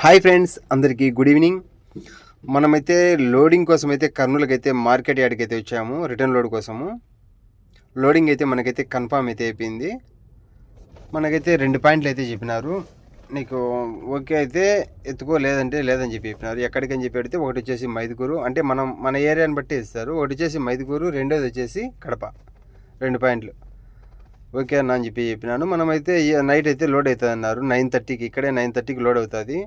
Hi friends అందరికీ good evening. మనమైతే loading కోసం అయితే కర్నూలుకి అయితే మార్కెట్ యార్డ్కి అయితే వచ్చాము రిటర్న్ లోడ్ కోసము. లోడింగ్ అయితే మనకైతే కన్ఫామ్ అయితే అయిపోయింది. మనకైతే రెండు పాయింట్లు అయితే చెప్పినారు. నీకు ఓకే అయితే ఎత్తుకో లేదంటే లేదని చెప్పి చెప్పినారు. ఎక్కడికని చెప్పి పెడితే ఒకటి వచ్చేసి మైదుకూరు. అంటే మనం మన ఏరియాని బట్టి ఇస్తారు. ఒకటి వచ్చేసి మైదుకూరు రెండోది వచ్చేసి కడప. రెండు పాయింట్లు. ఓకే అన్న అని చెప్పి చెప్పినాను. మనమైతే నైట్ అయితే లోడ్ అవుతుంది అన్నారు నైన్ థర్టీకి ఇక్కడే నైన్ థర్టీకి లోడ్ అవుతుంది.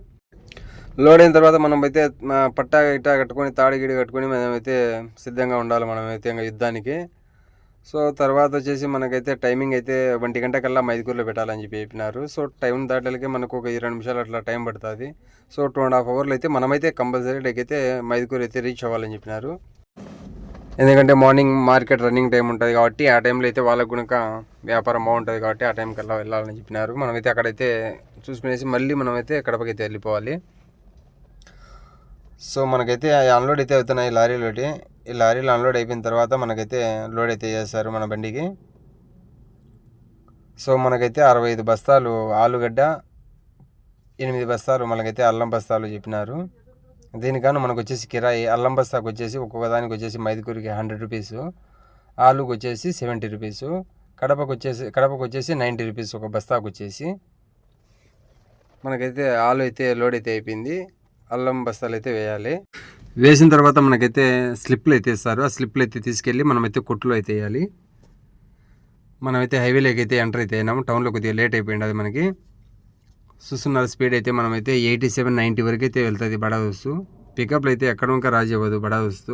లోడ్ అయిన తర్వాత మనం అయితే పట్టా ఇట్టా కట్టుకొని తాడి గిడి కట్టుకొని మనమైతే సిద్ధంగా ఉండాలి మనమైతే ఇంకా యుద్ధానికి. సో తర్వాత వచ్చేసి మనకైతే టైమింగ్ అయితే ఒంటి గంట కల్లా మైదుకూరులో పెట్టాలని చెప్పి చెప్పినారు. సో టైం దాటలకి మనకు ఒక ఇరవై నిమిషాలు అట్లా టైం పడుతుంది. సో టూ అండ్ హాఫ్ అవర్లో అయితే మనమైతే కంపల్సరీ అయితే మైదుకూరు అయితే రీచ్ అవ్వాలని చెప్పినారు. ఎందుకంటే మార్నింగ్ మార్కెట్ రన్నింగ్ టైం ఉంటుంది కాబట్టి ఆ టైంలో అయితే వాళ్ళకు కనుక వ్యాపారం బాగుంటుంది కాబట్టి ఆ టైం కల్లా వెళ్ళాలని చెప్పినారు. మనమైతే అక్కడైతే చూసుకునేసి మళ్ళీ మనమైతే కడపకైతే వెళ్ళిపోవాలి. సో మనకైతే అన్లోడ్ అయితే అవుతున్నాయి లారీలోటి. ఈ లారీలు అన్లోడ్ అయిపోయిన తర్వాత మనకైతే లోడ్ అయితే చేస్తారు మన బండికి. సో మనకైతే అరవై ఐదు బస్తాలు ఆలుగడ్డ ఎనిమిది బస్తాలు మనకైతే అల్లం బస్తాలు చెప్పినారు. దీనికన్నా మనకు వచ్చేసి కిరాయి అల్లం బస్తాకు వచ్చేసి ఒక్కొక్క దానికి వచ్చేసి మైదుకూరికి హండ్రెడ్ రూపీస్ ఆలుకు వచ్చేసి సెవెంటీ రూపీస్ కడపకు వచ్చేసి కడపకు వచ్చేసి నైంటీ రూపీస్ ఒక బస్తాకు వచ్చేసి మనకైతే ఆలు అయితే లోడ్ అయితే అయిపోయింది. అల్లం బస్తాలు అయితే వేయాలి. వేసిన తర్వాత మనకైతే స్లిప్లు అయితే ఇస్తారు. ఆ స్లిప్లు అయితే తీసుకెళ్ళి మనమైతే కొట్టులో అయితే వేయాలి. మనమైతే హైవేలోకి అయితే ఎంటర్ అయితే అయినాము. టౌన్లో కొద్దిగా లేట్ అయిపోయింది అది మనకి. చూస్తున్నారు స్పీడ్ అయితే మనమైతే ఎయిటీ సెవెన్ నైంటీ వరకు అయితే వెళ్తుంది బడా వస్తూ పికప్లు అయితే ఎక్కడ ఇంకా రాజీ అవ్వదు బడా వస్తూ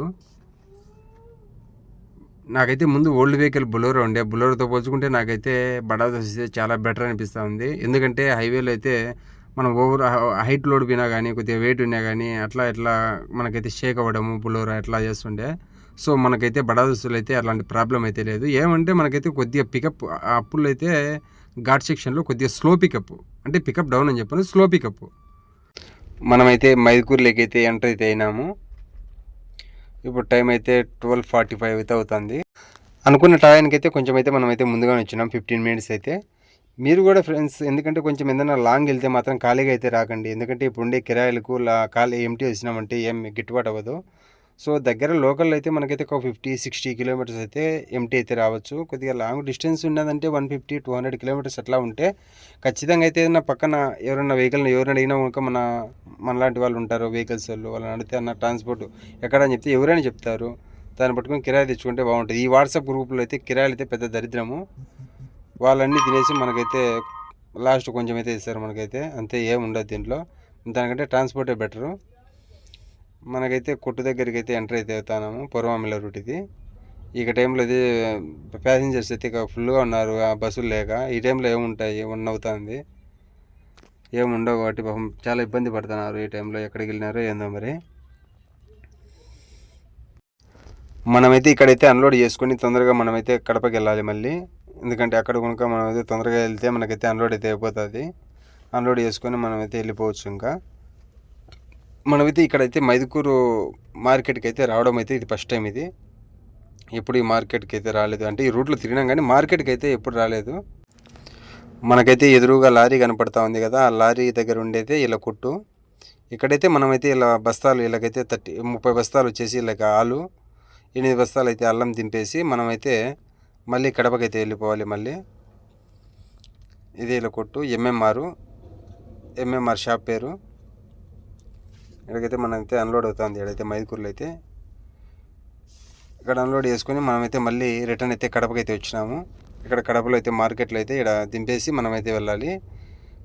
నాకైతే ముందు ఓల్డ్ వెహికల్ బులోరో ఉండే. బులోరోతో పోల్చుకుంటే నాకైతే బడా వస్తే చాలా బెటర్ అనిపిస్తూ ఉంది. ఎందుకంటే హైవేలో అయితే మనం ఓవర్ హైట్ లోడ్ పోయినా కానీ కొద్దిగా వెయిట్ ఉన్నా కానీ అట్లా ఇట్లా మనకైతే షేక్ అవ్వడము బులోరో అట్లా చేస్తుండే. సో మనకైతే బడా దుస్తులు అయితే అలాంటి ప్రాబ్లం అయితే లేదు. ఏమంటే మనకైతే కొద్దిగా పికప్ అప్పుల్లో అయితే ఘాట్ సెక్షన్లో కొద్దిగా స్లో పికప్ అంటే పికప్ డౌన్ అని చెప్పాను స్లో పికప్ మనమైతే మైదుకూరులోకి అయితే ఎంటర్ అయితే అయినాము. ఇప్పుడు టైం అయితే ట్వెల్వ్ ఫార్టీ ఫైవ్ అయితే అవుతుంది. అనుకున్న టైంకి అయితే కొంచెం అయితే మనం అయితే ముందుగానే వచ్చినాం ఫిఫ్టీన్ మినిట్స్ అయితే. మీరు కూడా ఫ్రెండ్స్ ఎందుకంటే కొంచెం ఏదైనా లాంగ్ వెళ్తే మాత్రం ఖాళీగా అయితే రాకండి. ఎందుకంటే ఇప్పుడు ఉండే కిరాయిలకు లా ఖాళీ ఎంటీ వచ్చినామంటే ఏం గిట్టుబాటు అవ్వదు. సో దగ్గర లోకల్ అయితే మనకైతే ఒక ఫిఫ్టీ సిక్స్టీ కిలోమీటర్స్ అయితే ఎంటీ అయితే రావచ్చు. కొద్దిగా లాంగ్ డిస్టెన్స్ ఉన్నదంటే one fifty two hundred kilometres అట్లా ఉంటే ఖచ్చితంగా అయితే ఏదైనా పక్కన ఎవరైనా వెహికల్ని ఎవరిని అడిగినా కనుక మన మనలాంటి వాళ్ళు ఉంటారు వెహికల్స్ వాళ్ళు వాళ్ళని అడిగితే అన్న ట్రాన్స్పోర్ట్ ఎక్కడని చెప్తే ఎవరైనా చెప్తారు. దాన్ని పట్టుకొని కిరాయి తెచ్చుకుంటే బాగుంటుంది. ఈ వాట్సాప్ గ్రూప్లో అయితే కిరాయిలు అయితే పెద్ద దరిద్రము. వాళ్ళన్నీ తినేసి మనకైతే లాస్ట్ కొంచెం అయితే ఇస్తారు మనకైతే. అంతే ఏం ఉండదు దీంట్లో. దానికంటే ట్రాన్స్పోర్టే బెటరు మనకైతే కొట్టు దగ్గరికి అయితే ఎంటర్ అయితే అవుతాము పూర్వామిల్ల రూట్ ఇది. ఇక టైంలో ఇది ప్యాసింజర్స్ అయితే ఇక ఫుల్గా ఉన్నారు ఆ బస్సులు లేక. ఈ టైంలో ఏముంటాయి వన్ అవుతుంది ఏముండవు కాబట్టి పాపం చాలా ఇబ్బంది పడుతున్నారు ఈ టైంలో ఎక్కడికి వెళ్ళినారో ఏందో మరి. మనమైతే ఇక్కడైతే అన్లోడ్ చేసుకొని తొందరగా మనమైతే కడపకి వెళ్ళాలి మళ్ళీ. ఎందుకంటే అక్కడ కనుక మనం అయితే తొందరగా వెళ్తే మనకైతే అన్లోడ్ అయితే అయిపోతుంది. అన్లోడ్ చేసుకొని మనమైతే వెళ్ళిపోవచ్చు ఇంకా. మనమైతే ఇక్కడైతే మైదుకూరు మార్కెట్కి అయితే రావడం అయితే ఇది ఫస్ట్ టైం ఇది. ఎప్పుడు ఈ మార్కెట్కి అయితే రాలేదు. అంటే ఈ రూట్లో తిరిగినాం కానీ మార్కెట్కి అయితే ఎప్పుడు రాలేదు. మనకైతే ఎదురుగా లారీ కనపడతా ఉంది కదా ఆ లారీ దగ్గర ఉండేదే ఇలా కొట్టు. ఇక్కడైతే మనమైతే ఇలా బస్తాలు ఇలాగైతే థర్టీ ముప్పై బస్తాలు వచ్చేసి ఇలాగ ఆలు ఎనిమిది బస్తాలు అయితే అల్లం దింపేసి మనమైతే మళ్ళీ కడపకైతే వెళ్ళిపోవాలి మళ్ళీ. ఇది ఇలా కొట్టు ఎంఎంఆర్ ఎంఎంఆర్ షాప్ పేరు. ఇక్కడికైతే మనమైతే అన్లోడ్ అవుతుంది ఇక్కడైతే మైదుకూరులో అయితే ఇక్కడ అన్లోడ్ చేసుకొని మనమైతే మళ్ళీ రిటర్న్ అయితే కడపకైతే వచ్చినాము. ఇక్కడ కడపలో అయితే మార్కెట్లో అయితే ఇక్కడ దింపేసి మనమైతే వెళ్ళాలి.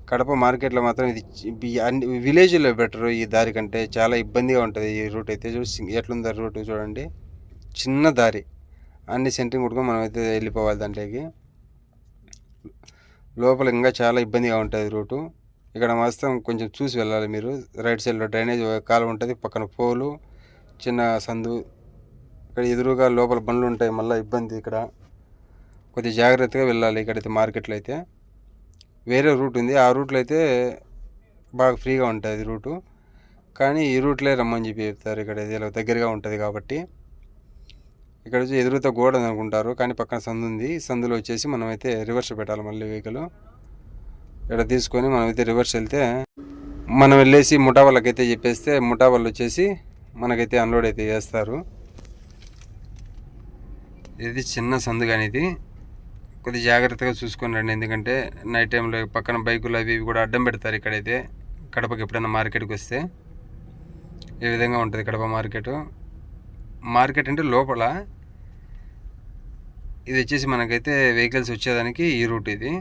కడప మార్కెట్లో మాత్రం ఇది అన్ని విలేజ్లో బెటర్ ఈ దారి కంటే చాలా ఇబ్బందిగా ఉంటుంది ఈ రూట్ అయితే. చూసి ఎట్లుంది రూట్ చూడండి. చిన్న దారి. అన్ని సెంటరింగ్ కొట్టుకొని మనమైతే వెళ్ళిపోవాలి దాంట్లోకి. లోపల ఇంకా చాలా ఇబ్బందిగా ఉంటుంది రూటు ఇక్కడ మాత్రం కొంచెం చూసి వెళ్ళాలి మీరు. రైట్ సైడ్లో డ్రైనేజ్ కాలువ ఉంటుంది పక్కన పోలు చిన్న సందు. ఇక్కడ ఎదురుగా లోపల బండ్లు ఉంటాయి మళ్ళీ ఇబ్బంది ఇక్కడ. కొద్దిగా జాగ్రత్తగా వెళ్ళాలి ఇక్కడైతే మార్కెట్లో అయితే. వేరే రూట్ ఉంది ఆ రూట్లో అయితే బాగా ఫ్రీగా ఉంటుంది రూటు కానీ ఈ రూట్లే రమ్మని చెప్పి చెప్తారు ఇక్కడ దగ్గరగా ఉంటుంది కాబట్టి. ఇక్కడ వచ్చి ఎదురుతో గోడ అనుకుంటారు. కానీ పక్కన సందు ఉంది. సందులో వచ్చేసి మనమైతే రివర్స్ పెట్టాలి మళ్ళీ వెహికల్ ఇక్కడ తీసుకొని మనమైతే రివర్స్ వెళ్తే మనం వెళ్ళేసి ముఠా వాళ్ళకైతే చెప్పేస్తే ముఠా వాళ్ళు వచ్చేసి మనకైతే అన్లోడ్ అయితే చేస్తారు. ఇది చిన్న సందు కానీ ఇది. కొద్ది జాగ్రత్తగా చూసుకొని రండి. ఎందుకంటే నైట్ టైంలో పక్కన బైకులు అవి ఇవి కూడా అడ్డం పెడతారు ఇక్కడైతే. కడపకి ఎప్పుడైనా మార్కెట్కి వస్తే. ఈ విధంగా ఉంటుంది కడప మార్కెట్ మార్కెట్ అంటే లోపల ఇది వచ్చేసి మనకైతే వెహికల్స్ వచ్చేదానికి ఈ రూట్ ఇది.